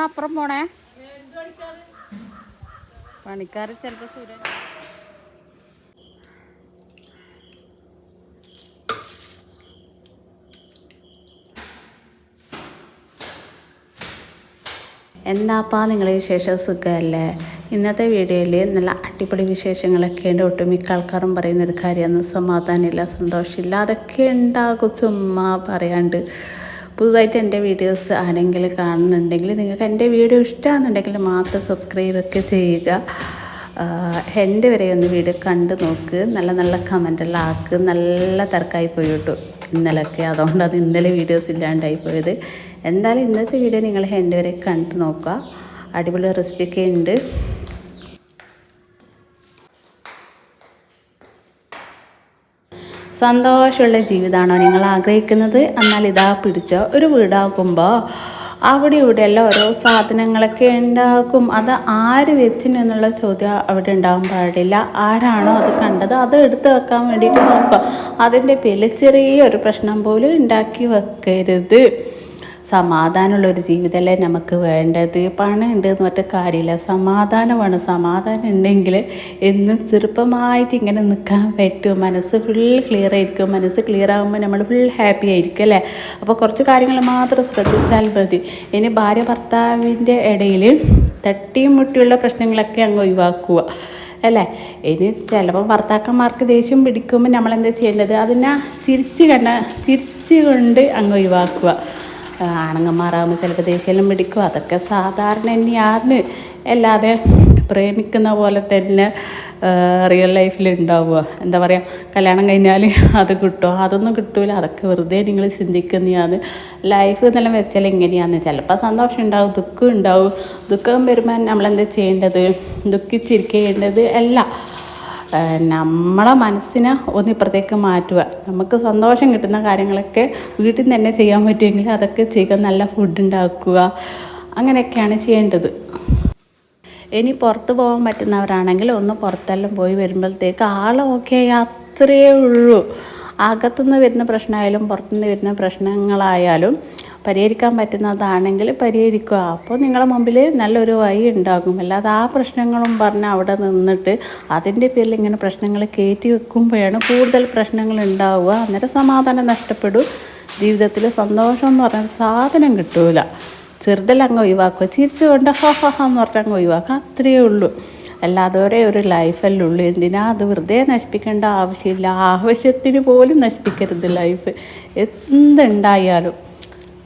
നിങ്ങൾ അപ്പുറം പോണേ പണിക്കാർ ചിലപ്പോൾ സൂര്യ എന്നാപ്പാ നിങ്ങളെ വിശേഷം സുഖമല്ലേ? ഇന്നത്തെ വീഡിയോയിൽ നല്ല അടിപൊളി വിശേഷങ്ങളൊക്കെ ഉണ്ട് ഒട്ടുമിക്ക ആൾക്കാരും പറയുന്നൊരു കാര്യമൊന്നും സമാധാനമില്ല സന്തോഷമില്ല. അതൊക്കെ ഉണ്ടാകും ചുമ്മാ പറയാണ്ട്. പുതുതായിട്ട് എന്റെ വീഡിയോസ് ആരെങ്കിലും കാണുന്നുണ്ടെങ്കിൽ നിങ്ങൾക്ക് എന്റെ വീഡിയോ ഇഷ്ടമാണെന്നുണ്ടെങ്കിൽ മാത്രം സബ്സ്ക്രൈബ് ഒക്കെ ചെയ്യുക. എന്റെ വരെ ഒന്ന് വീഡിയോ കണ്ടു നോക്ക്. നല്ല നല്ല കമന്റെല്ലാം ആക്ക്. നല്ല തിരക്കായി പോയി കിട്ടും ഇന്നലൊക്കെ. അതുകൊണ്ട് അത് ഇന്നലെ വീഡിയോസ് ഇല്ലാണ്ടായി പോയത്. എന്തായാലും ഇന്നത്തെ വീഡിയോ നിങ്ങൾ എന്റെ വരെ കണ്ടു നോക്കുക. അടിപൊളി റെസിപ്പിയൊക്കെ ഉണ്ട്. സന്തോഷമുള്ള ജീവിതമാണോ നിങ്ങൾ ആഗ്രഹിക്കുന്നത്? എന്നാൽ ഇതാ പിടിച്ചോ ഒരു വീടാക്കുമ്പോൾ അവിടെ ഇവിടെ എല്ലാം ഓരോ സാധനങ്ങളൊക്കെ ഉണ്ടാക്കും അത് ആര് വെച്ചിന് എന്നുള്ള ചോദ്യം അവിടെ ഉണ്ടാകാൻ പാടില്ല. ആരാണോ അത് കണ്ടത് അത് എടുത്ത് വെക്കാൻ വേണ്ടിയിട്ട് നോക്കുക. അതിന്റെ പേരിൽ ചെറിയൊരു പ്രശ്നം പോലും ഉണ്ടാക്കി വെക്കരുത്. സമാധാനമുള്ള ഒരു ജീവിതമല്ലേ നമുക്ക് വേണ്ടത്? പണം ഉണ്ട് എന്ന് പറഞ്ഞ കാര്യമില്ല. സമാധാനമാണ്. സമാധാനം ഉണ്ടെങ്കിൽ എന്ന് ചെറുപ്പമായിട്ട് ഇങ്ങനെ നിൽക്കാൻ പറ്റും. മനസ്സ് ഫുൾ ക്ലിയർ ആയിരിക്കും. മനസ്സ് ക്ലിയർ ആകുമ്പോൾ നമ്മൾ ഫുൾ ഹാപ്പി ആയിരിക്കും അല്ലേ? അപ്പോൾ കുറച്ച് കാര്യങ്ങൾ മാത്രം ശ്രദ്ധിച്ചാൽ മതി. ഇനി ഭാര്യ ഭർത്താവിന്റെ ഇടയിൽ തട്ടിയും മുട്ടിയുള്ള പ്രശ്നങ്ങളൊക്കെ അങ്ങ് ഒഴിവാക്കുക അല്ലേ? ഇനി ചിലപ്പോൾ ഭർത്താക്കന്മാർക്ക് ദേഷ്യം പിടിക്കുമ്പോൾ നമ്മളെന്താ ചെയ്യേണ്ടത്? അതിനെ ചിരിച്ച് കണ്ട ചിരിച്ചുകൊണ്ട് അങ്ങ് ഒഴിവാക്കുക. ആണുങ്ങന്മാരാകുമ്പോൾ ചിലപ്പോൾ ദേഷ്യമെല്ലാം പിടിക്കും. അതൊക്കെ സാധാരണ തന്നെയാണ് അല്ലാതെ പ്രേമിക്കുന്ന പോലെ തന്നെ റിയൽ ലൈഫിൽ ഉണ്ടാവുക എന്താ പറയുക കല്യാണം കഴിഞ്ഞാൽ അത് കിട്ടുമോ അതൊന്നും കിട്ടില്ല അതൊക്കെ വെറുതെ നിങ്ങൾ ചിന്തിക്കുന്നതാണ് ലൈഫ് എന്നെല്ലാം വെച്ചാൽ എങ്ങനെയാണ് ചിലപ്പോൾ സന്തോഷം ഉണ്ടാവും ദുഃഖം ഉണ്ടാവും. ദുഃഖം വരുമ്പോൾ നമ്മളെന്താ ചെയ്യേണ്ടത്? ദുഃഖിച്ചിരിക്കേണ്ടത് അല്ല നമ്മളെ മനസ്സിനെ ഒന്ന് ഇപ്പുറത്തേക്ക് മാറ്റുക. നമുക്ക് സന്തോഷം കിട്ടുന്ന കാര്യങ്ങളൊക്കെ വീട്ടിൽ നിന്ന് തന്നെ ചെയ്യാൻ പറ്റുമെങ്കിൽ അതൊക്കെ ചെയ്യുക നല്ല ഫുഡ് ഉണ്ടാക്കുക അങ്ങനെയൊക്കെയാണ് ചെയ്യേണ്ടത്. ഇനി പുറത്ത് പോകാൻ പറ്റുന്നവരാണെങ്കിൽ ഒന്ന് പുറത്തെല്ലാം പോയി വരുമ്പോഴത്തേക്ക് ആൾ ഓക്കെ അത്രയേ ഉള്ളൂ. അകത്തുനിന്ന് വരുന്ന പ്രശ്നമായാലും പുറത്തുനിന്ന് വരുന്ന പ്രശ്നങ്ങളായാലും പരിഹരിക്കാൻ പറ്റുന്നതാണെങ്കിൽ പരിഹരിക്കുക. അപ്പോൾ നിങ്ങളുടെ മുമ്പിൽ നല്ലൊരു വഴി ഉണ്ടാകും. അല്ലാതെ ആ പ്രശ്നങ്ങളും പറഞ്ഞ് അവിടെ നിന്നിട്ട് അതിന്റെ പേരിൽ ഇങ്ങനെ പ്രശ്നങ്ങൾ കയറ്റി വെക്കുമ്പോഴാണ് കൂടുതൽ പ്രശ്നങ്ങൾ ഉണ്ടാവുക. അന്നേരം സമാധാനം നഷ്ടപ്പെടും. ജീവിതത്തിൽ സന്തോഷം എന്ന് പറഞ്ഞ സാധനം കിട്ടൂല. ചെറുതെല്ലാം അങ്ങ് ഒഴിവാക്കുക. ചിരിച്ചുകൊണ്ട് ഹോ ഹോ ഹോ എന്ന് പറഞ്ഞാൽ അങ്ങ് ഒഴിവാക്കുക. അത്രയേ ഉള്ളൂ. അല്ലാതെ ഒരേ ഒരു ലൈഫല്ലേ ഉള്ളൂ. എന്തിനാ? അത് വെറുതെ നശിപ്പിക്കേണ്ട ആവശ്യമില്ല. ആവശ്യത്തിന് പോലും നശിപ്പിക്കരുത് ലൈഫ് എന്തുണ്ടായാലും.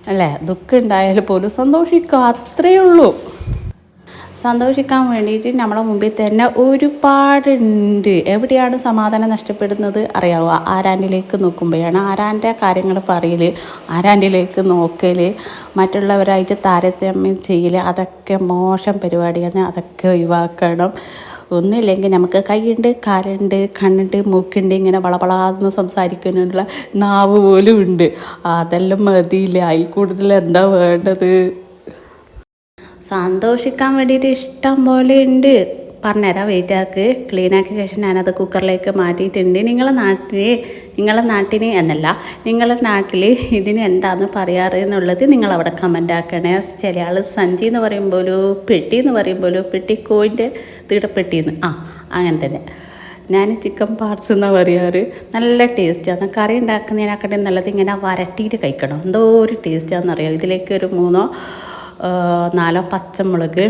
അല്ലേ? ദുഃഖം ഉണ്ടായാലും പോലും സന്തോഷിക്കുക അത്രയേ ഉള്ളൂ. സന്തോഷിക്കാൻ വേണ്ടിയിട്ട് നമ്മളെ മുമ്പിൽ തന്നെ ഒരുപാടുണ്ട്. എവിടെയാണ് സമാധാനം നഷ്ടപ്പെടുന്നത് അറിയാവോ? ആരാന്റിലേക്ക് നോക്കുമ്പോഴാണ്. ആരാന്റെ കാര്യങ്ങൾ പറയൽ ആരാന്റിലേക്ക് നോക്കൽ മറ്റുള്ളവരായിട്ട് താരതമ്യം ചെയ്യൽ അതൊക്കെ മോശം പരിപാടിയാണ്. അതൊക്കെ ഒഴിവാക്കണം. ഒന്നുമില്ലെങ്കിൽ നമുക്ക് കൈയുണ്ട് കാലുണ്ട് കണ്ണുണ്ട് മൂക്കുണ്ട് ഇങ്ങനെ വളവളാന്ന് സംസാരിക്കാനുള്ള നാവ് പോലും ഉണ്ട്. അതെല്ലാം മതിയില്ല. അതിൽ കൂടുതൽ എന്താ വേണ്ടത്? സന്തോഷിക്കാൻ വേണ്ടിയിട്ട് ഇഷ്ടം പോലെ ഉണ്ട്. പറഞ്ഞുതരാം. വെയിറ്റ് ആക്ക്. ക്ലീൻ ആക്കിയ ശേഷം ഞാനത് കുക്കറിലേക്ക് മാറ്റിയിട്ടുണ്ട്. നിങ്ങളെ നാട്ടിന് നിങ്ങളെ നാട്ടിന് എന്നല്ല നിങ്ങളുടെ നാട്ടിൽ ഇതിന് എന്താണെന്ന് പറയാറ് എന്നുള്ളത് നിങ്ങളവിടെ കമന്റ് ആക്കണേ. ചില ആൾ സഞ്ചി എന്ന് പറയുമ്പോൾ ഒരു പെട്ടി എന്ന് പറയുമ്പോൾ പെട്ടിക്കോയിന്റെ തീടപ്പെട്ടിന്ന് ആ അങ്ങനെ തന്നെ. ഞാൻ ചിക്കൻ പാർട്സ് എന്നാണ് പറയാറ്. നല്ല ടേസ്റ്റാണ് കറി ഉണ്ടാക്കുന്നതിനാക്കട്ടെ നല്ലത് ഇങ്ങനെ വരട്ടിയിട്ട് കഴിക്കണം. എന്തോ ഒരു ടേസ്റ്റാണെന്നറിയാം ഇതിലേക്ക് ഒരു മൂന്നോ നാലോ പച്ചമുളക്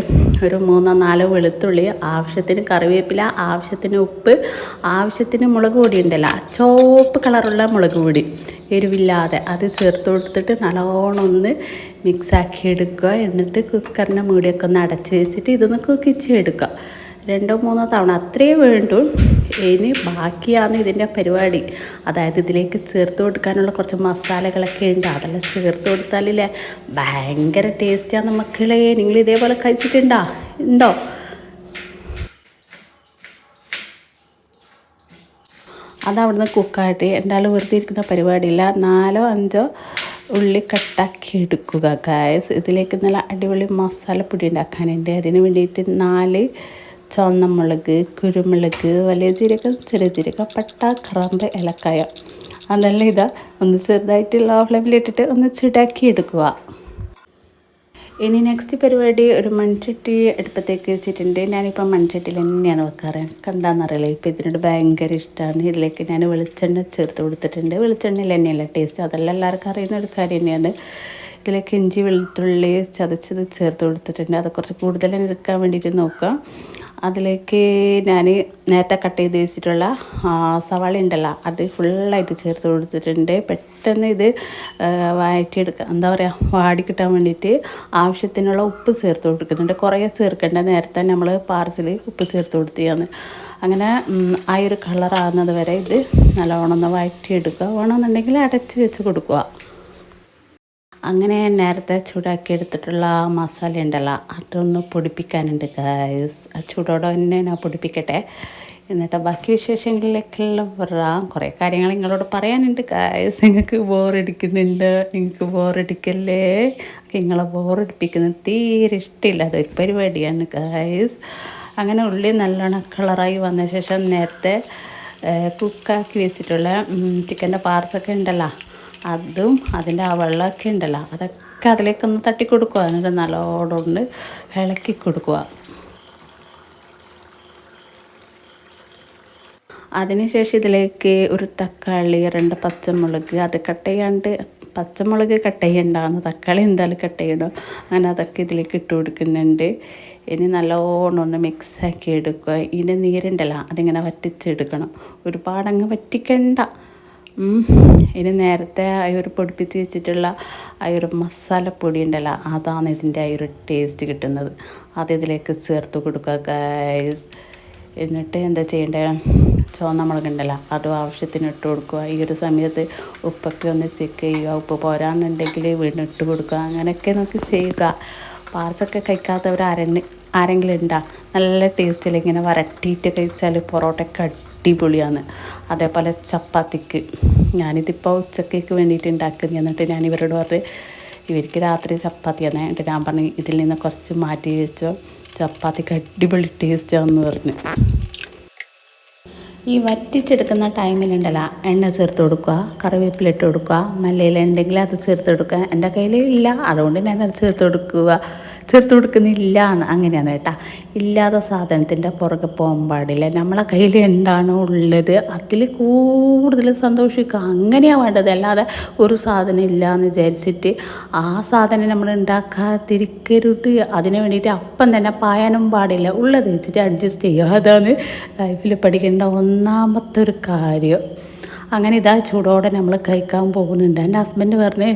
ഒരു മൂന്നോ നാലോ വെളുത്തുള്ളി ആവശ്യത്തിന് കറിവേപ്പില ആവശ്യത്തിന് ഉപ്പ് ആവശ്യത്തിന് മുളക് പൊടി ഉണ്ടല്ലോ. ചുവപ്പ് കളറുള്ള മുളക് പൊടി എരിവില്ലാതെ അത് ചേർത്ത് കൊടുത്തിട്ട് നല്ലോണം ഒന്ന് മിക്സാക്കി എടുക്കുക. എന്നിട്ട് കുക്കറിന്റെ മൂടിയൊക്കെ ഒന്ന് അടച്ച് വെച്ചിട്ട് ഇതൊന്ന് കുക്കിച്ച് എടുക്കുക രണ്ടോ മൂന്നോ തവണ അത്രയേ വേണ്ടൂ. ഇനി ബാക്കിയാണ് ഇതിന്റെ പരിപാടി. അതായത് ഇതിലേക്ക് ചേർത്ത് കൊടുക്കാനുള്ള കുറച്ച് മസാലകളൊക്കെ ഉണ്ട്. അതെല്ലാം ചേർത്ത് കൊടുത്താലില്ലേ ഭയങ്കര ടേസ്റ്റാണ് മക്കളെ നിങ്ങൾ ഇതേപോലെ കഴിച്ചിട്ടുണ്ടോ? ഉണ്ടോ? അത് അവിടുന്ന് കുക്കായിട്ട് ആൾ വെറുതെ ഇരിക്കുന്ന പരിപാടിയില്ല. നാലോ അഞ്ചോ ഉള്ളി കട്ടാക്കി എടുക്കുക കായസ് ഇതിലേക്ക് നല്ല അടിപൊളി മസാലപ്പൊടി ഉണ്ടാക്കാനുണ്ട്. അതിന് വേണ്ടിയിട്ട് നാല് ചുവന്ന മുളക് കുരുമുളക് വലിയ ജീരകം ചെറിയ പട്ട കറാമ്പ് ഇലക്കായ അതെല്ലാം ഇതാ ഒന്ന് ചെറുതായിട്ട് ലോ ഫ്ലെയിമിലിട്ടിട്ട് ഒന്ന് ചൂടാക്കി എടുക്കുക. ഇനി നെക്സ്റ്റ് പരിപാടി ഒരു മൺചട്ടി അടുപ്പത്തേക്ക് വെച്ചിട്ടുണ്ട്. ഞാനിപ്പോൾ മൺചട്ടിയിൽ തന്നെയാണ് വെക്കാറ്. കണ്ടാന്നറിയില്ല? ഇപ്പോൾ ഇതിനോട് ഭയങ്കര ഇഷ്ടമാണ് ഇതിലേക്ക് ഞാൻ വെളിച്ചെണ്ണ ചേർത്ത് കൊടുത്തിട്ടുണ്ട്. വെളിച്ചെണ്ണയിൽ തന്നെയല്ല ടേസ്റ്റ് അതെല്ലാം എല്ലാവർക്കും അറിയുന്ന ഒരു കാര്യം തന്നെയാണ്. ഇതിലേക്ക് ഇഞ്ചി വെളുത്തുള്ളി ചതച്ചത് ചേർത്ത് കൊടുത്തിട്ടുണ്ട്. അത് കുറച്ച് കൂടുതൽ എടുക്കാൻ വേണ്ടിയിട്ട് നോക്കാം. അതിലേക്ക് ഞാൻ നേരത്തെ കട്ട് ചെയ്ത് വെച്ചിട്ടുള്ള സവാള ഉണ്ടല്ലോ അത് ഫുള്ളായിട്ട് ചേർത്ത് കൊടുത്തിട്ടുണ്ട്. പെട്ടെന്ന് ഇത് വഴറ്റിയെടുക്കുക എന്താ പറയുക വാടി കിട്ടാൻ വേണ്ടിയിട്ട് ആവശ്യത്തിനുള്ള ഉപ്പ് ചേർത്ത് കൊടുക്കുന്നുണ്ട്. കുറേ ചേർക്കേണ്ട നേരത്തെ നമ്മൾ പാർസൽ ഉപ്പ് ചേർത്ത് കൊടുത്തിയാണ് അങ്ങനെ ആ ഒരു കളറാകുന്നത് വരെ ഇത് നല്ലോണം ഒന്ന് വഴറ്റിയെടുക്കുക. വേണമെന്നുണ്ടെങ്കിൽ അടച്ച് വെച്ച് കൊടുക്കുക. അങ്ങനെ നേരത്തെ ചൂടാക്കി എടുത്തിട്ടുള്ള മസാല ഉണ്ടല്ലോ അതൊന്ന് പൊടിപ്പിക്കാനുണ്ട് ഗൈസ് ആ ചൂടോടെ തന്നെ ഞാൻ പൊടിപ്പിക്കട്ടെ. എന്നിട്ട് ബാക്കി വിശേഷങ്ങളിലേക്കെല്ലാം വരാം. കുറേ കാര്യങ്ങൾ നിങ്ങളോട് പറയാനുണ്ട് ഗൈസ് നിങ്ങൾക്ക് ബോറടിക്കുന്നുണ്ട് നിങ്ങൾക്ക് ബോറടിക്കല്ലേ നിങ്ങളെ ബോറടിപ്പിക്കുന്നത് തീരെ ഇഷ്ടമില്ല. അതൊരു പരിപാടിയാണ് ഗൈസ് അങ്ങനെ ഉള്ളി നല്ലോണം കളറായി വന്ന ശേഷം നേരത്തെ കുക്കാക്കി വെച്ചിട്ടുള്ള ചിക്കന്റെ പാർട്സൊക്കെ ഉണ്ടല്ലോ അതും അതിന്റെ ആ വെള്ളമൊക്കെ ഉണ്ടല്ലോ അതൊക്കെ അതിലേക്കൊന്ന് തട്ടി കൊടുക്കുക എന്നിട്ട് നല്ലോണം ഇളക്കി കൊടുക്കുക അതിനുശേഷം ഇതിലേക്ക് ഒരു തക്കാളി രണ്ട് പച്ചമുളക് അത് കട്ട് ചെയ്യാണ്ട് പച്ചമുളക് കട്ട് ചെയ്യണ്ടാകുന്നു തക്കാളി എന്തായാലും കട്ട് ചെയ്യണം. അങ്ങനെ അതൊക്കെ ഇതിലേക്ക് ഇട്ട് കൊടുക്കുന്നുണ്ട്. ഇനി നല്ലോണം ഒന്ന് മിക്സാക്കി എടുക്കുക. ഇതിന്റെ നീരുണ്ടല്ലോ അതിങ്ങനെ വറ്റിച്ചെടുക്കണം. ഒരുപാടങ്ങ് വറ്റിക്കണ്ട. ഇനി നേരത്തെ ആ പൊടിപ്പിച്ച് വെച്ചിട്ടുള്ള ആ ഒരു മസാലപ്പൊടി ഉണ്ടല്ലോ അതാണ് ഇതിന്റെ ആ ഒരു ടേസ്റ്റ് കിട്ടുന്നത്. അത് ഇതിലേക്ക് ചേർത്ത് കൊടുക്കുക എന്നിട്ട് എന്താ ചെയ്യേണ്ടത് ചുവന്ന മുളകുണ്ടല്ലോ അതും ആവശ്യത്തിന് ഇട്ട് കൊടുക്കുക. ഈ ഒരു സമയത്ത് ഉപ്പൊക്കെ ഒന്ന് ചെക്ക് ചെയ്യുക. ഉപ്പ് പോരാന്നുണ്ടെങ്കിൽ വീണ്ടും ഇട്ട് കൊടുക്കുക. അങ്ങനെയൊക്കെ നമുക്ക് ചെയ്യുക. പാർസൊക്കെ കഴിക്കാത്തവർ ആരെണ്ണ് ആരെങ്കിലും ഉണ്ടാ? നല്ല ടേസ്റ്റിൽ ഇങ്ങനെ വരട്ടിയിട്ട് കഴിച്ചാൽ പൊറോട്ടയൊക്കെ അടിപൊളിയാണ്. അതേപോലെ ചപ്പാത്തിക്ക്. ഞാനിതിപ്പോൾ ഉച്ചക്കേക്ക് വേണ്ടിയിട്ട് ഉണ്ടാക്കുന്നത് എന്നിട്ട് ഞാൻ ഇവരോട് പറഞ്ഞ് ഇവർക്ക് രാത്രി ചപ്പാത്തി തന്നെ. എന്നിട്ട് ഞാൻ പറഞ്ഞു ഇതിൽ നിന്ന് കുറച്ച് മാറ്റി വെച്ചോ. ചപ്പാത്തിക്ക് അടിപൊളി ടേസ്റ്റാന്ന് പറഞ്ഞു. ഈ വറ്റിച്ചെടുക്കുന്ന ടൈമിലുണ്ടല്ലോ എണ്ണ ചേർത്ത് കൊടുക്കുക കറിവേപ്പില ഇട്ട് കൊടുക്കുക മല്ലയിലുണ്ടെങ്കിൽ അത് ചേർത്ത് കൊടുക്കുക. എന്റെ കയ്യിലില്ല അതുകൊണ്ട് ഞാൻ അത് ചേർത്ത് കൊടുക്കുക. ചേർത്ത് കൊടുക്കുന്നില്ല അങ്ങനെയാണ് കേട്ടാ. ഇല്ലാത്ത സാധനത്തിന്റെ പുറകെ പോകാൻ പാടില്ല. നമ്മളെ കയ്യിൽ എന്താണോ ഉള്ളത് അതിൽ കൂടുതൽ സന്തോഷിക്കുക. അങ്ങനെയാണ് വേണ്ടത്. അല്ലാതെ ഒരു സാധനം ഇല്ല എന്ന് വിചാരിച്ചിട്ട് ആ സാധനം നമ്മൾ ഉണ്ടാക്കാതിരിക്കരുത്. അതിന് വേണ്ടിയിട്ട് അപ്പം തന്നെ പായാനും പാടില്ല. ഉള്ളത് വെച്ചിട്ട് അഡ്ജസ്റ്റ് ചെയ്യുക. അതാണ് ലൈഫിൽ പഠിക്കേണ്ട ഒന്നാമത്തെ ഒരു കാര്യം. അങ്ങനെ ഇതാ ചൂടോടെ നമ്മൾ കഴിക്കാൻ പോകുന്നുണ്ട്. എന്റെ ഹസ്ബൻഡ് പറഞ്ഞ്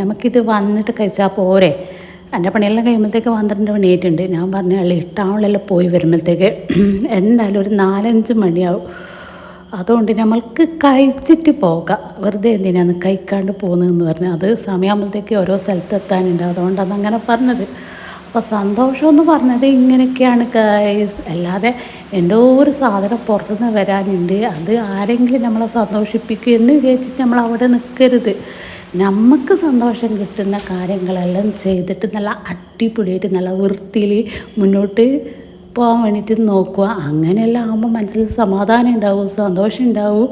നമുക്കിത് വന്നിട്ട് കഴിച്ചാൽ പോരെ? എന്റെ പണിയെല്ലാം കഴിയുമ്പോഴത്തേക്ക് പന്ത്രണ്ട് മണിയായിട്ടുണ്ട്. ഞാൻ പറഞ്ഞ അള്ളി ടൗണിലെല്ലാം പോയി വരുമ്പോഴത്തേക്ക് എന്തായാലും ഒരു നാലഞ്ച് മണിയാവും. അതുകൊണ്ട് നമ്മൾക്ക് കഴിച്ചിട്ട് പോകാം. വെറുതെ എന്തിനാണ് കഴിക്കാണ്ട് പോകുന്നതെന്ന് പറഞ്ഞാൽ അത് സമയമാകുമ്പോഴത്തേക്ക് ഓരോ സ്ഥലത്ത് എത്താനുണ്ട്. അതുകൊണ്ടാണ് അങ്ങനെ പറഞ്ഞത്. അപ്പോൾ സന്തോഷമെന്ന് പറഞ്ഞത് ഇങ്ങനെയൊക്കെയാണ് കൈസ് അല്ലാതെ എന്തോ ഒരു സാധനം പുറത്തുനിന്ന് വരാനുണ്ട്. അത് ആരെങ്കിലും നമ്മളെ സന്തോഷിപ്പിക്കും എന്ന് വിചാരിച്ചിട്ട് നമ്മൾ അവിടെ നിൽക്കരുത്. നമുക്ക് സന്തോഷം കിട്ടുന്ന കാര്യങ്ങളെല്ലാം ചെയ്തിട്ട് നല്ല അടിപൊളിയായിട്ട് നല്ല വൃത്തിയിൽ മുന്നോട്ട് പോകാൻ വേണ്ടിയിട്ട് നോക്കുക. അങ്ങനെയെല്ലാം ആകുമ്പോൾ മനസ്സിൽ സമാധാനം ഉണ്ടാവും സന്തോഷം ഉണ്ടാവും.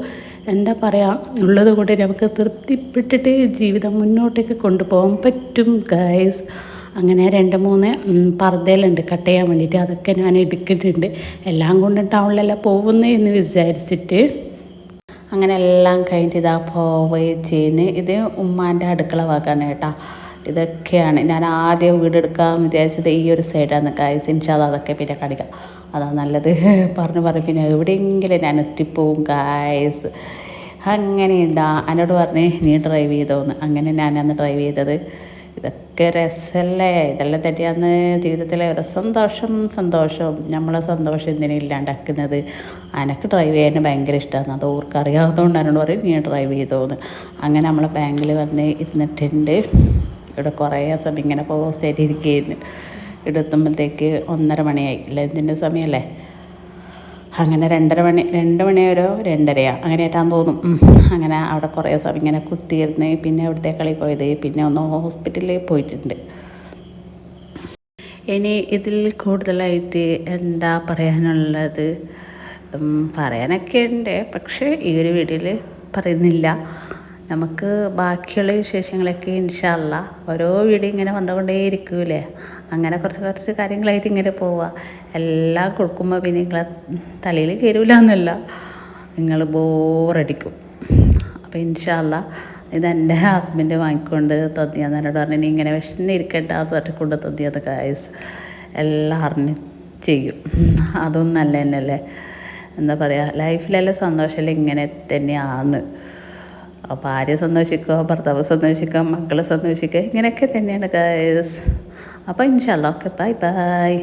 എന്താ പറയുക ഉള്ളത് കൊണ്ട് നമുക്ക് തൃപ്തിപ്പെട്ടിട്ട് ജീവിതം മുന്നോട്ടേക്ക് കൊണ്ടുപോകാൻ പറ്റും ഗൈസ് അങ്ങനെ രണ്ട് മൂന്ന് പർദ്ദയിലുണ്ട് കട്ട് ചെയ്യാൻ വേണ്ടിയിട്ട്. അതൊക്കെ ഞാൻ എടുക്കുന്നുണ്ട്. എല്ലാം കൊണ്ട് ടൗണിലെല്ലാം പോകുന്നേ എന്ന് വിചാരിച്ചിട്ട്. അങ്ങനെ എല്ലാം കഴിഞ്ഞിട്ട് ഇതാ പോവുകയും ചെയ്യുന്നു. ഇത് ഉമ്മാന്റെ അടുക്കള വാക്കാണ് കേട്ടോ. ഇതൊക്കെയാണ്. ഞാൻ ആദ്യം വീടെടുക്കാൻ വിചാരിച്ചത് ഈ ഒരു സൈഡാണ് കായസ് ഇൻഷാദ് അതൊക്കെ പിന്നെ കാണിക്കാം. അതാ നല്ലത്. പറഞ്ഞു പറഞ്ഞു പിന്നെ എവിടെയെങ്കിലും ഞാൻ എത്തിപ്പോവും കായസ് അങ്ങനെയുണ്ടാ. എന്നോട് പറഞ്ഞേ നീ ഡ്രൈവ് ചെയ്തോന്ന്. അങ്ങനെ ഞാനന്ന് ഡ്രൈവ് ചെയ്തത്. ഇതൊക്കെ രസമല്ലേ ഇതെല്ലാം തന്നെയാണ് ജീവിതത്തിലെ ഒരു സന്തോഷം സന്തോഷം. നമ്മളെ സന്തോഷം എന്തിനും ഇല്ലാണ്ടാക്കുന്നത്? അനക്ക് ഡ്രൈവ് ചെയ്യാൻ ഭയങ്കര ഇഷ്ടമാണ് അത് ഓർക്ക് അറിയാവുന്നതുകൊണ്ട് എന്നോട് പറയും നീ ഡ്രൈവ് ചെയ്തോന്ന്. അങ്ങനെ നമ്മളെ ബാങ്കിൽ വന്ന് ഇരുന്നിട്ടുണ്ട്. ഇവിടെ കുറേ സമയം ഇങ്ങനെ പോസ്റ്റ് ആയിട്ട് ഇരിക്കുകയായിരുന്നു ഇവിടെ എത്തുമ്പോഴത്തേക്ക് ഒന്നര മണിയായി ലഞ്ചിന്റെ സമയമല്ലേ അങ്ങനെ രണ്ടര മണി രണ്ട് മണി വരെ രണ്ടരയാ. അങ്ങനെ ഏറ്റാൻ തോന്നും അങ്ങനെ അവിടെ കുറേ സമയം ഇങ്ങനെ കുത്തിയിരുന്ന് പിന്നെ അവിടുത്തെ കളി പോയത്. പിന്നെ ഒന്ന് ഹോസ്പിറ്റലിൽ പോയിട്ടുണ്ട്. ഇനി ഇതിൽ കൂടുതലായിട്ട് എന്താ പറയാനുള്ളത്? പറയാനൊക്കെ ഉണ്ട്. പക്ഷേ ഈ ഒരു വീഡിയോയിൽ പറയുന്നില്ല. നമുക്ക് ബാക്കിയുള്ള വിശേഷങ്ങളൊക്കെ ഇൻഷല്ല ഓരോ വീഡിയോ ഇങ്ങനെ വന്നുകൊണ്ടേ ഇരിക്കൂലേ അങ്ങനെ കുറച്ച് കുറച്ച് കാര്യങ്ങളായിട്ട് ഇങ്ങനെ പോവുക എല്ലാം കൊടുക്കുമ്പോൾ പിന്നെ നിങ്ങളെ തലയിൽ കയറൂല എന്നല്ല നിങ്ങൾ ബോറടിക്കും. അപ്പോൾ ഇൻഷല്ല ഇതെന്റെ ഹസ്ബൻഡ് വാങ്ങിക്കൊണ്ട് തന്നിയാന്ന് എന്നോട് പറഞ്ഞു "നീ ഇങ്ങനെ വിഷന്നിരിക്കണ്ട അത് തട്ടിക്കൊണ്ട് കൊണ്ട് തന്നിയത് കായസ് എല്ലാം അറിഞ്ഞ് ചെയ്യും. അതും നല്ല തന്നെയല്ലേ എന്താ പറയുക ലൈഫിലെല്ലാം സന്തോഷമല്ലേ ഇങ്ങനെ തന്നെയാണ് അപ്പോൾ ഭാര്യ സന്തോഷിക്കുക ഭർത്താവ് സന്തോഷിക്കുക മക്കൾ സന്തോഷിക്കുക ഇങ്ങനെയൊക്കെ തന്നെയാണ് ഗായസ് അപ്പോൾ ഇൻഷാല്ല ഓക്കെ ബൈ ബൈ